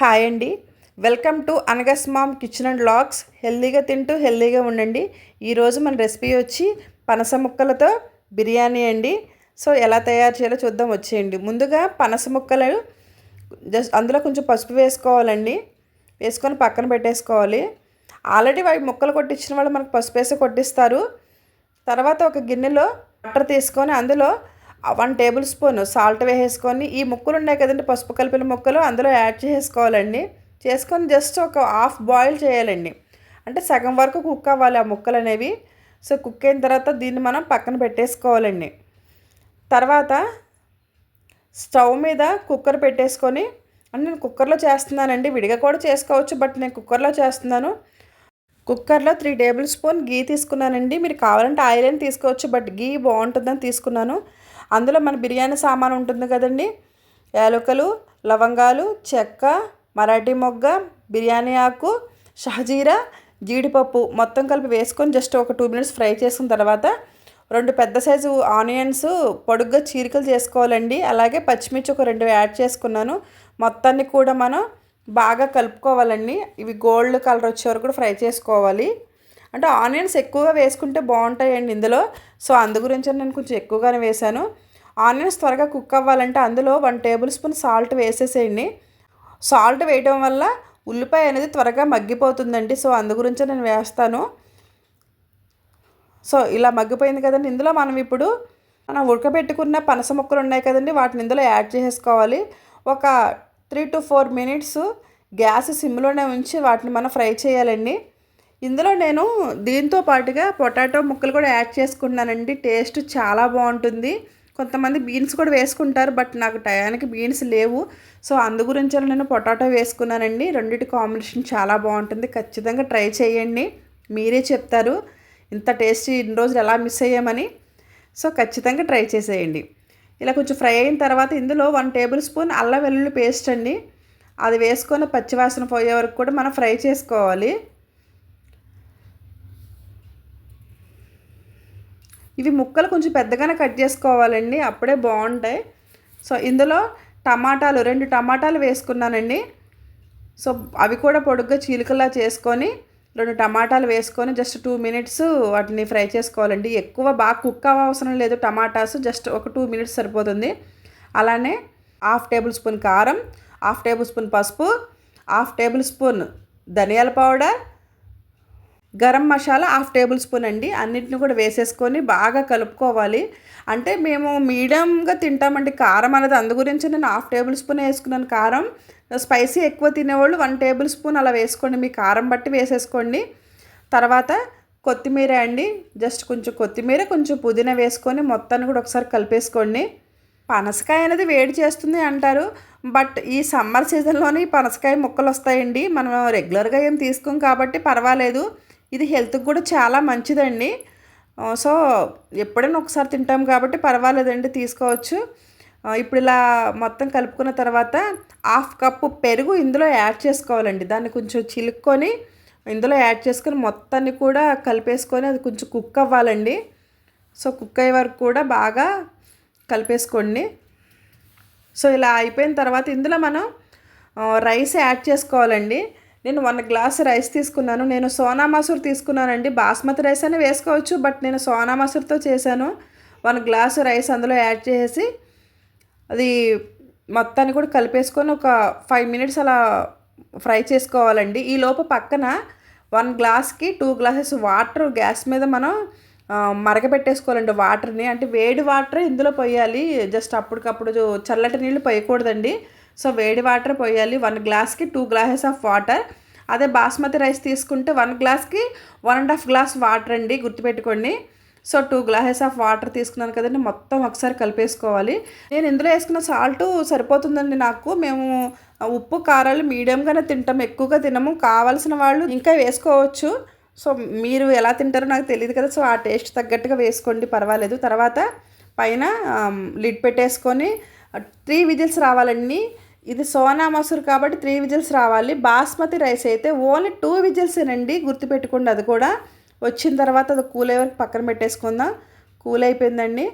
Hi అండి. Welcome to Anagha's mom kitchen and vlogs హెల్దీగా తింటూ హెల్దీగా ఉండండి. ఈరోజు మన రెసిపీ వచ్చి పనస ముక్కలతో బిర్యానీ అండి. సో ఎలా తయారు చేయాలో చూద్దాం వచ్చేయండి. ముందుగా పనస ముక్కలు జస్ట్ అందులో కొంచెం పసుపు వేసుకోవాలండి. వేసుకొని పక్కన పెట్టేసుకోవాలి. ఆల్రెడీ వాటి ముక్కలు కొట్టించిన వాళ్ళు మనకు పసుపు వేసి కొట్టిస్తారు. తర్వాత ఒక గిన్నెలో వాటర్ తీసుకొని అందులో వన్ టేబుల్ స్పూన్ సాల్ట్ వేసేసుకొని ఈ ముక్కలు ఉన్నాయి కదండి పసుపు కలిపిన ముక్కలు అందులో యాడ్ చేసుకోవాలండి. చేసుకొని జస్ట్ ఒక హాఫ్ బాయిల్ చేయాలండి. అంటే సగం వరకు కుక్ అవ్వాలి ఆ ముక్కలు అనేవి. సో కుక్ అయిన తర్వాత దీన్ని మనం పక్కన పెట్టేసుకోవాలండి. తర్వాత స్టవ్ మీద కుక్కర్ పెట్టేసుకొని అంటే నేను కుక్కర్లో చేస్తున్నానండి విడిగా కూడా చేసుకోవచ్చు బట్ నేను కుక్కర్లో చేస్తున్నాను. కుక్కర్లో త్రీ టేబుల్ స్పూన్ గీ తీసుకున్నానండి. మీరు కావాలంటే ఆయిల్ అని తీసుకోవచ్చు బట్ గీ బాగుంటుందని తీసుకున్నాను. అందులో మన బిర్యానీ సామాన్ ఉంటుంది కదండి. యాలకులు లవంగాలు చెక్క మరాఠీ మొగ్గ బిర్యానీ ఆకు షహజీరా జీడిపప్పు మొత్తం కలిపి వేసుకొని జస్ట్ ఒక టూ మినిట్స్ ఫ్రై చేసుకున్న తర్వాత రెండు పెద్ద సైజు ఆనియన్స్ పొడుగ్గా చీరికలు చేసుకోవాలండి. అలాగే పచ్చిమిర్చి ఒక రెండు యాడ్ చేసుకున్నాను. మొత్తాన్ని కూడా మనం బాగా కలుపుకోవాలండి. ఇవి గోల్డ్ కలర్ వచ్చే వరకు కూడా ఫ్రై చేసుకోవాలి. అంటే ఆనియన్స్ ఎక్కువగా వేసుకుంటే బాగుంటాయండి ఇందులో. సో అందు గురించి నేను కొంచెం ఎక్కువగానే వేశాను. ఆనియన్స్ త్వరగా కుక్ అవ్వాలంటే అందులో వన్ టేబుల్ స్పూన్ సాల్ట్ వేసేసేయండి. సాల్ట్ వేయడం వల్ల ఉల్లిపాయ అనేది త్వరగా మగ్గిపోతుందండి. సో అందు గురించే నేను వేస్తాను. సో ఇలా మగ్గిపోయింది కదండి. ఇందులో మనం ఇప్పుడు మనం ఉడకబెట్టుకున్న పనస ముక్కలు ఉన్నాయి కదండి. వాటిని ఇందులో యాడ్ చేసుకోవాలి ఒక three to four minutes gas సిమ్లోనే ఉంచి వాటిని మనం ఫ్రై చేయాలండి. ఇందులో నేను దీంతో పాటుగా పొటాటో ముక్కలు కూడా యాడ్ చేసుకున్నానండి. టేస్ట్ చాలా బాగుంటుంది. కొంతమంది బీన్స్ కూడా వేసుకుంటారు బట్ నాకు టయానికి బీన్స్ లేవు. సో అందు గురించి నేను పొటాటో వేసుకున్నానండి. రెండింటి కాంబినేషన్ చాలా బాగుంటుంది. ఖచ్చితంగా ట్రై చేయండి. మీరే చెప్తారు. ఇంత టేస్ట్ ఇన్ని రోజులు ఎలా మిస్ అయ్యామని. సో ఖచ్చితంగా ట్రై చేసేయండి. ఇలా కొంచెం ఫ్రై అయిన తర్వాత ఇందులో వన్ టేబుల్ స్పూన్ అల్లం వెల్లుల్లి పేస్ట్ అండి. అది వేసుకొని పచ్చివాసన పోయే వరకు కూడా మనం ఫ్రై చేసుకోవాలి. ఇవి ముక్కలు కొంచెం పెద్దగానే కట్ చేసుకోవాలండి అప్పుడే బాగుంటాయి. సో ఇందులో టమాటాలు రెండు టమాటాలు వేసుకున్నానండి. సో అవి కూడా పొడుగ్గా చీలికలా చేసుకొని రెండు టమాటాలు వేసుకొని జస్ట్ టూ మినిట్స్ వాటిని ఫ్రై చేసుకోవాలండి. ఎక్కువ బాగా కుక్ అవసరం లేదు టమాటాస్ జస్ట్ ఒక టూ మినిట్స్ సరిపోతుంది. అలానే హాఫ్ టేబుల్ స్పూన్ కారం హాఫ్ టేబుల్ స్పూన్ పసుపు హాఫ్ టేబుల్ స్పూన్ ధనియాల powder garam masala half tablespoon అండి. అన్నిటిని కూడా వేసేసుకొని బాగా కలుపుకోవాలి. అంటే మేము మీడియంగా తింటామండి. కారం అనేది అందు గురించి నేను హాఫ్ టేబుల్ స్పూన్ వేసుకున్నాను. కారం స్పైసీ ఎక్కువ తినేవాళ్ళు వన్ టేబుల్ స్పూన్ అలా వేసుకోండి. మీ కారం బట్టి వేసేసుకోండి. తర్వాత కొత్తిమీర అండి. జస్ట్ కొంచెం కొత్తిమీర కొంచెం పుదీనా వేసుకొని మొత్తాన్ని కూడా ఒకసారి కలిపేసుకోండి. పనసకాయ అనేది వేడి చేస్తుంది అంటారు. బట్ ఈ సమ్మర్ సీజన్లోనే పనసకాయ ముక్కలు వస్తాయండి. మనం రెగ్యులర్గా ఏం తీసుకోం కాబట్టి పర్వాలేదు. ఇది హెల్త్కి కూడా చాలా మంచిదండి. సో ఎప్పుడైనా ఒకసారి తింటాం కాబట్టి పర్వాలేదండి తీసుకోవచ్చు. ఇప్పుడు ఇలా మొత్తం కలుపుకున్న తర్వాత హాఫ్ కప్పు పెరుగు ఇందులో యాడ్ చేసుకోవాలండి. దాన్ని కొంచెం చిలుక్కొని ఇందులో యాడ్ చేసుకొని మొత్తాన్ని కూడా కలిపేసుకొని అది కొంచెం కుక్ అవ్వాలండి. సో కుక్ అయ్యే వరకు కూడా బాగా కలిపేసుకోండి. సో ఇలా అయిపోయిన తర్వాత ఇందులో మనం రైస్ యాడ్ చేసుకోవాలండి. నేను వన్ గ్లాస్ రైస్ తీసుకున్నాను. నేను సోనా మసూర్ తీసుకున్నానండి. బాస్మతి రైస్ అని వేసుకోవచ్చు బట్ నేను సోనా మసూర్తో చేశాను. వన్ గ్లాస్ రైస్ అందులో యాడ్ చేసి అది మొత్తాన్ని కూడా కలిపేసుకొని ఒక ఫైవ్ మినిట్స్ అలా ఫ్రై చేసుకోవాలండి. ఈ లోపు పక్కన వన్ గ్లాస్కి టూ గ్లాసెస్ వాటర్ గ్యాస్ మీద మనం మరగపెట్టేసుకోవాలండి వాటర్ని. అంటే వేడి వాటర్ ఇందులో పోయాలి. జస్ట్ అప్పటికప్పుడు చల్లటి నీళ్ళు పోయకూడదండి. సో వేడి వాటర్ పోయాలి. వన్ గ్లాస్కి టూ గ్లాసెస్ ఆఫ్ వాటర్. అదే బాస్మతి రైస్ తీసుకుంటే వన్ గ్లాస్కి one and half glass water అండి గుర్తుపెట్టుకోండి. So two glasses of water తీసుకున్నాను కదండి మొత్తం ఒకసారి కలిపేసుకోవాలి. నేను ఇందులో వేసుకున్న సాల్ట్ సరిపోతుందండి నాకు. మేము ఉప్పు కారాలు మీడియంగానే తింటాం ఎక్కువగా తినము. కావాల్సిన వాళ్ళు ఇంకా వేసుకోవచ్చు. సో మీరు ఎలా తింటారో నాకు తెలియదు కదా సో ఆ టేస్ట్ తగ్గట్టుగా వేసుకోండి పర్వాలేదు. తర్వాత పైన లిడ్ పెట్టేసుకొని త్రీ విజిల్స్ రావాలండి. ఇది సోనా మసూర్ కాబట్టి త్రీ విజిల్స్ రావాలి. బాస్మతి రైస్ అయితే ఓన్లీ టూ విజిల్సేనండి గుర్తుపెట్టుకోండి అది కూడా వచ్చిన తర్వాత అది కూల్ అయ్యే వరకు పక్కన పెట్టేసుకుందాం. కూల్ అయిపోయిందండి.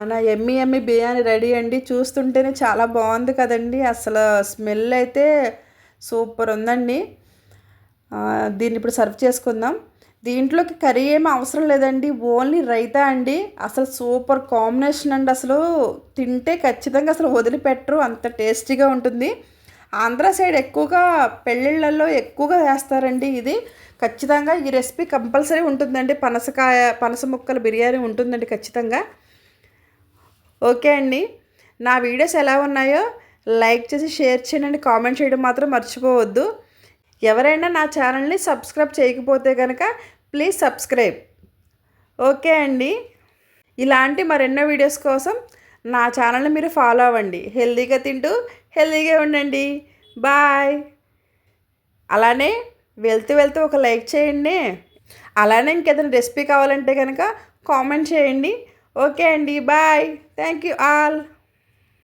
మన ఎమ్మి ఎమ్మి బిర్యానీ రెడీ అండి. చూస్తుంటేనే చాలా బాగుంది కదండి. అసలు స్మెల్ అయితే సూపర్ ఉందండి. దీన్ని ఇప్పుడు సర్వ్ చేసుకుందాం. దీంట్లోకి కర్రీ ఏమి అవసరం లేదండి. ఓన్లీ రైతా అండి. అసలు సూపర్ కాంబినేషన్ అండి. అసలు తింటే ఖచ్చితంగా అసలు వదిలిపెట్టరు. అంత టేస్టీగా ఉంటుంది. ఆంధ్ర సైడ్ ఎక్కువగా పెళ్ళిళ్ళల్లో ఎక్కువగా వేస్తారండి ఇది. ఖచ్చితంగా ఈ రెసిపీ కంపల్సరీ ఉంటుందండి. పనసకాయ పనస ముక్కల బిర్యానీ ఉంటుందండి ఖచ్చితంగా. ఓకే అండి. నా వీడియోస్ ఎలా ఉన్నాయో లైక్ చేసి షేర్ చేయండి. కామెంట్ చేయడం మాత్రం మర్చిపోవద్దు. ఎవరైనా నా ఛానల్ని సబ్స్క్రైబ్ చేయకపోతే కనుక ప్లీజ్ సబ్స్క్రైబ్. ఓకే అండి. ఇలాంటి మరెన్నో వీడియోస్ కోసం నా ఛానల్ని మీరు ఫాలో అవ్వండి. హెల్తీగా తింటూ హెల్దీగా ఉండండి. బాయ్. అలానే వెళ్తూ వెళ్తూ ఒక లైక్ చేయండి. అలానే ఇంకేదైనా రెసిపీ కావాలంటే కనుక కామెంట్ చేయండి. ఓకే అండి. బాయ్. Thank you all.